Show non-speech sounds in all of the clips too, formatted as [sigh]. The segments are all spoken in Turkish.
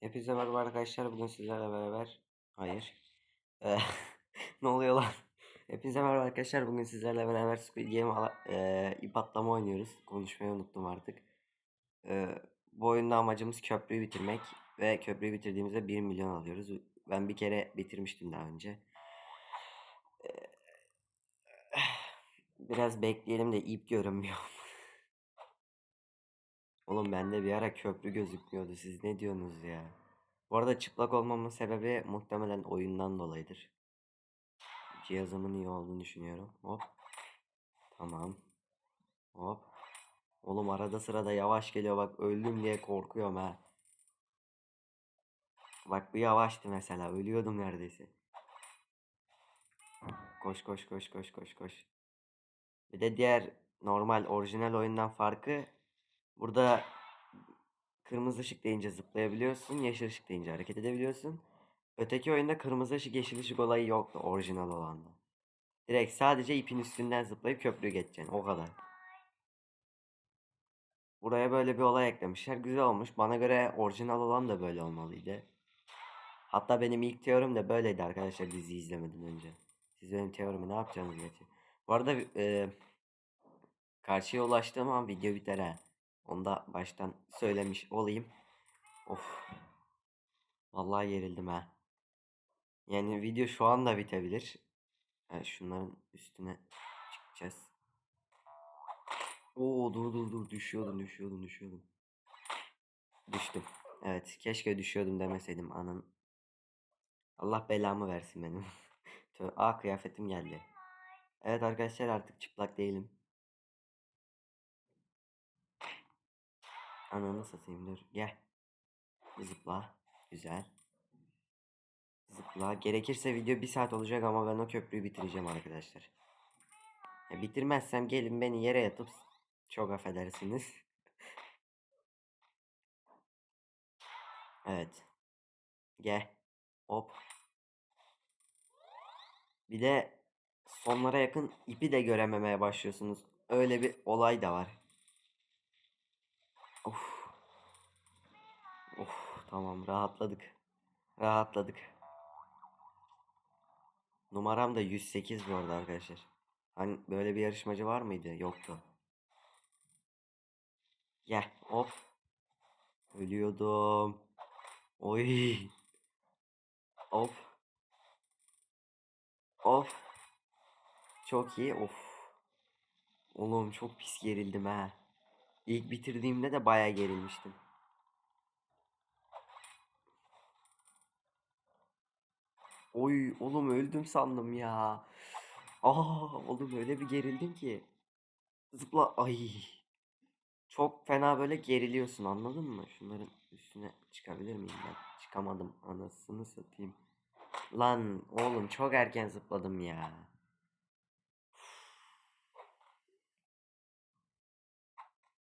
Hepinize merhaba arkadaşlar. Bugün sizlerle beraber... Hayır. [laughs] Ne oluyor lan? Hepinize merhaba arkadaşlar. Bugün sizlerle beraber Squid Game eee, ip atlama oynuyoruz. Konuşmayı unuttum artık. Eee, bu oyunda amacımız köprüyü bitirmek. Ve köprüyü bitirdiğimizde 1 milyon alıyoruz. Ben bir kere bitirmiştim daha önce. Eee, [sighs] biraz bekleyelim de ip görünmüyor. Oğlum bende bir ara köprü gözükmüyordu. Siz ne diyorsunuz ya? Bu arada çıplak olmamın sebebi muhtemelen oyundan dolayıdır. Cihazımın iyi olduğunu düşünüyorum. Hop. Tamam. Hop. Oğlum arada sırada yavaş geliyor bak öldüm diye korkuyorum ha. Bak bu yavaştı mesela ölüyordum neredeyse. Koş koş koş koş koş koş. Bir de diğer normal orijinal oyundan farkı burada kırmızı ışık deyince zıplayabiliyorsun, yeşil ışık deyince hareket edebiliyorsun. Öteki oyunda kırmızı ışık yeşil ışık olayı yoktu orijinal olanda. Direkt sadece ipin üstünden zıplayıp köprüyü geçeceksin o kadar. Buraya böyle bir olay eklemişler. Güzel olmuş. Bana göre orijinal olan da böyle olmalıydı. Hatta benim ilk teorim de böyleydi arkadaşlar dizi izlemeden önce. Siz benim teorimi ne yapacaksınız gerçi? Bu arada e, karşıya ulaştığım an video biter ha. Onu da baştan söylemiş olayım. Of. Vallahi gerildim ha. Yani video şu anda bitebilir. Yani şunların üstüne çıkacağız. Oo dur dur dur düşüyordum düşüyordum düşüyordum. Düştüm. Evet keşke düşüyordum demeseydim anın. Allah belamı versin benim. [laughs] Aa kıyafetim geldi. Evet arkadaşlar artık çıplak değilim. Ananı satayım dur gel. Zıpla. Güzel. Zıpla. Gerekirse video bir saat olacak ama ben o köprüyü bitireceğim arkadaşlar. Ya bitirmezsem gelin beni yere yatıp çok affedersiniz. Evet. Gel. Hop. Bir de sonlara yakın ipi de görememeye başlıyorsunuz. Öyle bir olay da var. Of. Of tamam rahatladık. Rahatladık. Numaram da 108 bu arada arkadaşlar. Hani böyle bir yarışmacı var mıydı? Yoktu. Gel hop. Ölüyordum. Oy. Hop. Of. Çok iyi. Of. Oğlum çok pis gerildim ha. İlk bitirdiğimde de baya gerilmiştim. Oy oğlum öldüm sandım ya. Aa oğlum öyle bir gerildim ki. Zıpla ay. Çok fena böyle geriliyorsun anladın mı? Şunların üstüne çıkabilir miyim ben? Çıkamadım anasını satayım. Lan oğlum çok erken zıpladım ya.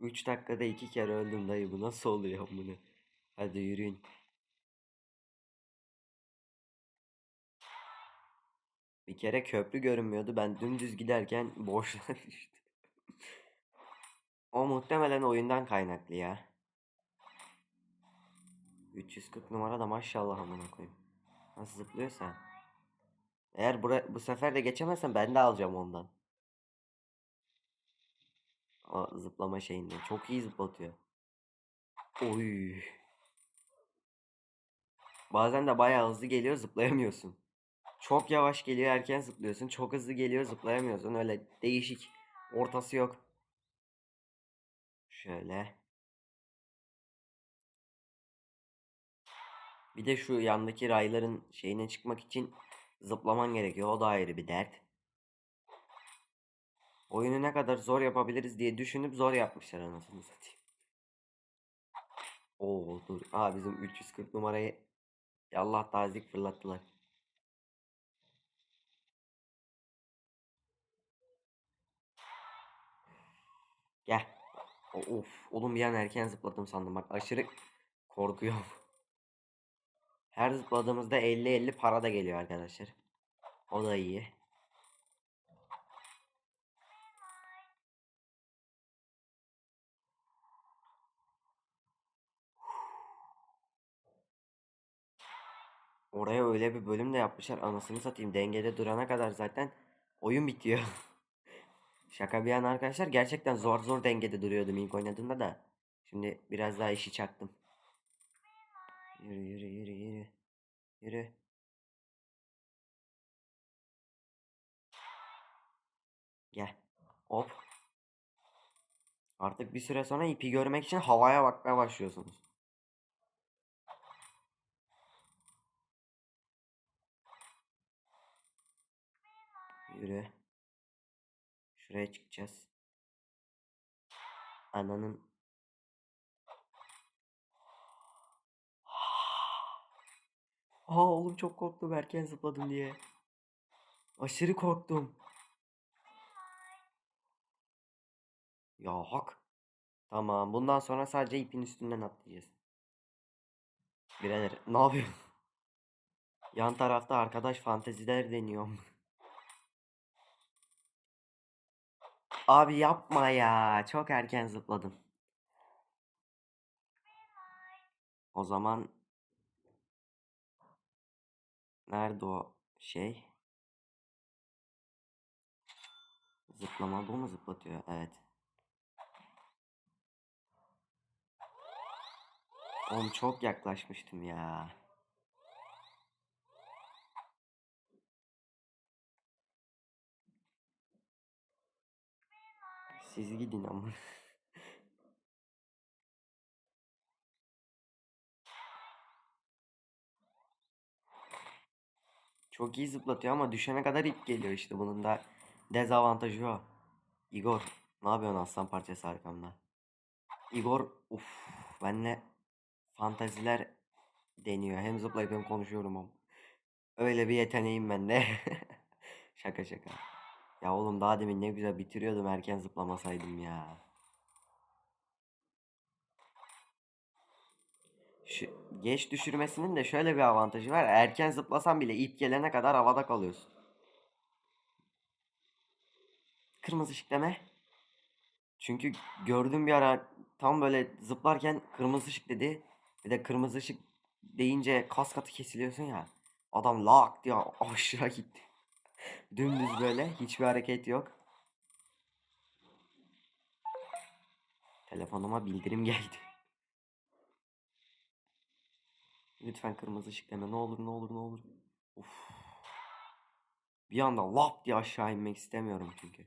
3 dakikada iki kere öldüm dayı bu nasıl oluyor bunu? Hadi yürüyün. Bir kere köprü görünmüyordu. Ben dümdüz giderken boşluğa [laughs] düştüm. O muhtemelen oyundan kaynaklı ya. 340 numara da maşallah amına koyayım. Nasıl zıplıyorsa. Eğer bura, bu sefer de geçemezsem ben de alacağım ondan. O zıplama şeyinde. Çok iyi zıplatıyor. Oy. Bazen de bayağı hızlı geliyor zıplayamıyorsun. Çok yavaş geliyor erken zıplıyorsun. Çok hızlı geliyor zıplayamıyorsun. Öyle değişik. Ortası yok. Şöyle. Bir de şu yandaki rayların şeyine çıkmak için zıplaman gerekiyor. O da ayrı bir dert. Oyunu ne kadar zor yapabiliriz diye düşünüp zor yapmışlar anasını satayım. Oo dur. Aa bizim 340 numarayı Allah tazik fırlattılar. Gel. Of oğlum bir an erken zıpladım sandım bak aşırı korkuyorum. Her zıpladığımızda 50-50 para da geliyor arkadaşlar. O da iyi. Oraya öyle bir bölüm de yapmışlar. Anasını satayım. Dengede durana kadar zaten oyun bitiyor. [laughs] Şaka bir yana arkadaşlar. Gerçekten zor zor dengede duruyordum ilk oynadığımda da. Şimdi biraz daha işi çaktım. Yürü yürü yürü yürü. Yürü. Gel. Hop. Artık bir süre sonra ipi görmek için havaya bakmaya başlıyorsunuz. Yürü. Şuraya çıkacağız. Ananın. Aa oğlum çok korktum erken zıpladım diye. Aşırı korktum. Ya hak. Tamam bundan sonra sadece ipin üstünden atlayacağız. Birader ne yapıyorsun? Yan tarafta arkadaş fanteziler deniyorum. [laughs] Abi yapma ya. Çok erken zıpladım. O zaman nerede o şey? Zıplama bu mu zıplatıyor? Evet. Oğlum çok yaklaşmıştım ya. Siz gidin ama. Çok iyi zıplatıyor ama düşene kadar ip geliyor işte bunun da dezavantajı o. Igor ne yapıyorsun aslan parçası arkamda? Igor uf benle fantaziler deniyor. Hem zıplayıp hem konuşuyorum ama. Öyle bir yeteneğim bende. [laughs] şaka şaka. Ya oğlum daha demin ne güzel bitiriyordum erken zıplamasaydım ya. Şu, geç düşürmesinin de şöyle bir avantajı var. Erken zıplasan bile ip gelene kadar havada kalıyorsun. Kırmızı ışık deme. Çünkü gördüm bir ara tam böyle zıplarken kırmızı ışık dedi. Bir de kırmızı ışık deyince kas katı kesiliyorsun ya. Adam lak diye aşağı gitti. Dümdüz böyle hiçbir hareket yok. Telefonuma bildirim [laughs] geldi. Lütfen kırmızı ışık deme. Ne olur ne olur ne olur. Of. Bir anda lap diye aşağı inmek istemiyorum çünkü.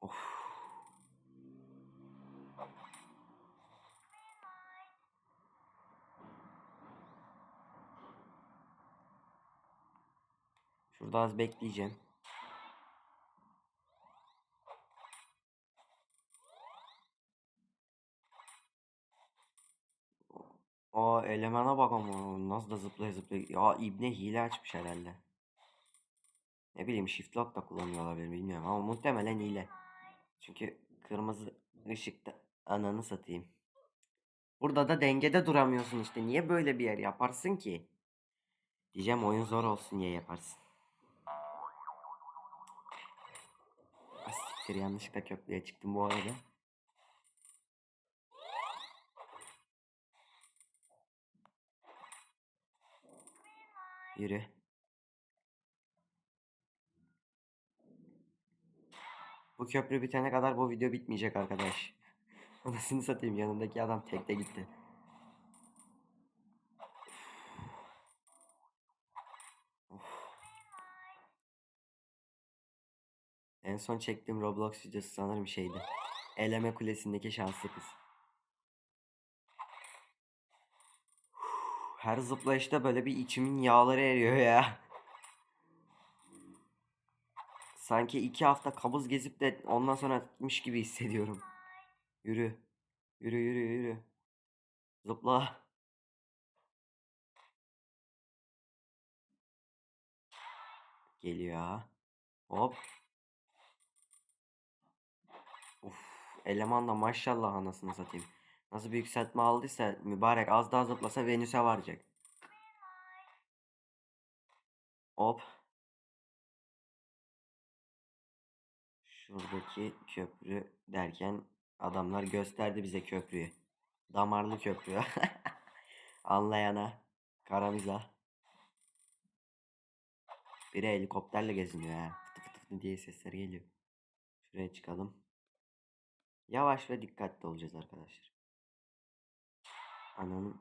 Of. Şurada az bekleyeceğim. Aa elemana bak ama nasıl da zıplaya zıplaya. Ya İbne hile açmış herhalde. Ne bileyim shift lock da kullanıyor olabilir bilmiyorum ama muhtemelen hile. Çünkü kırmızı ışıkta ananı satayım. Burada da dengede duramıyorsun işte. Niye böyle bir yer yaparsın ki? Diyeceğim oyun zor olsun diye yaparsın. Asiktir yanlışlıkla köprüye çıktım bu arada. Yürü. Bu köprü bitene kadar bu video bitmeyecek arkadaş. [laughs] Anasını satayım yanındaki adam tekte gitti. En son çektiğim Roblox videosu sanırım şeydi. Eleme kulesindeki şanslı kız. Her zıplayışta böyle bir içimin yağları eriyor ya. Sanki iki hafta kabız gezip de ondan sonra gitmiş gibi hissediyorum. Yürü. Yürü yürü yürü. Zıpla. Geliyor. Hop. Uf. Eleman da maşallah anasını satayım. Nasıl bir yükseltme aldıysa mübarek az daha zıplasa Venüs'e varacak. Hop. Şuradaki köprü derken Adamlar gösterdi bize köprüyü. Damarlı köprü. [laughs] Anlayana. Karamiza. Biri helikopterle geziniyor ha. Fıtı fıtı fıtı diye sesler geliyor. Şuraya çıkalım. Yavaş ve dikkatli olacağız arkadaşlar. Ananın.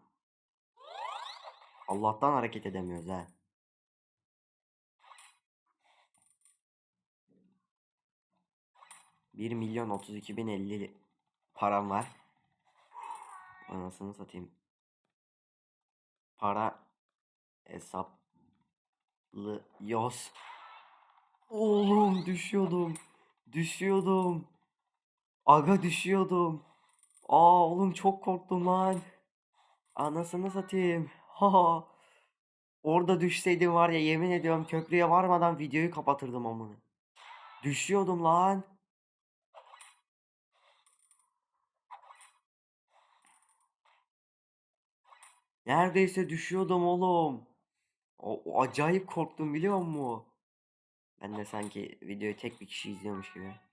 Allah'tan hareket edemiyoruz ha. Bir milyon otuz iki bin elli param var. Anasını satayım. Para hesaplıyoruz. Oğlum düşüyordum. Düşüyordum. Aga düşüyordum. Aa oğlum çok korktum lan. Anasını satayım. [laughs] Ha. Orada düşseydim var ya yemin ediyorum köprüye varmadan videoyu kapatırdım amına. Düşüyordum lan. Neredeyse düşüyordum oğlum. O, o acayip korktum biliyor musun? Ben de sanki videoyu tek bir kişi izliyormuş gibi.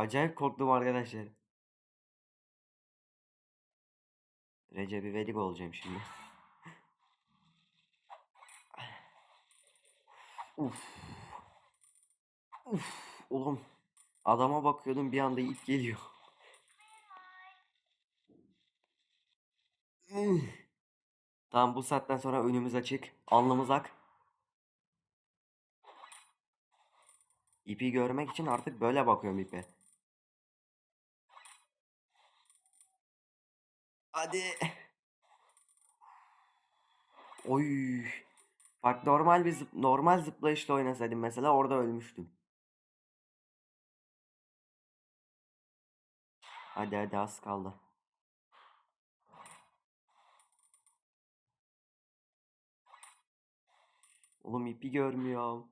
Acayip korktum arkadaşlar. Recep İvedik olacağım şimdi. Uf. Uf. Oğlum. Adama bakıyordum bir anda ip geliyor. Tamam bu saatten sonra önümüz açık. Alnımız ak. İpi görmek için artık böyle bakıyorum ipe. Hadi. Oy. Bak normal bir zıp normal zıplayışla oynasaydım mesela orada ölmüştüm. Hadi hadi az kaldı. Oğlum ipi görmüyorum.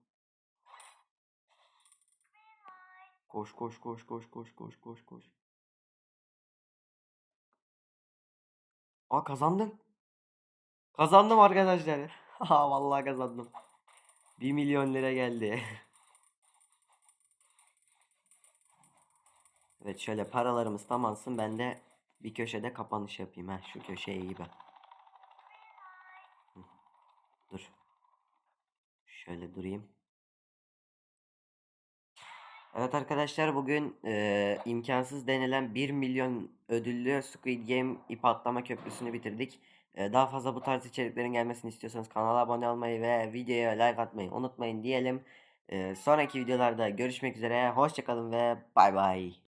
Koş koş koş koş koş koş koş koş. Aa kazandım. Kazandım arkadaşlar. [laughs] Ha vallahi kazandım. 1 milyon lira geldi. [laughs] Evet şöyle paralarımız tamamsın. Ben de bir köşede kapanış yapayım. Ha şu köşeye iyi bak. Dur. Şöyle durayım. Evet arkadaşlar bugün e, imkansız denilen 1 milyon ödüllü Squid Game ip atlama köprüsünü bitirdik. E, daha fazla bu tarz içeriklerin gelmesini istiyorsanız kanala abone olmayı ve videoya like atmayı unutmayın diyelim. E, sonraki videolarda görüşmek üzere. Hoşçakalın ve bay bay.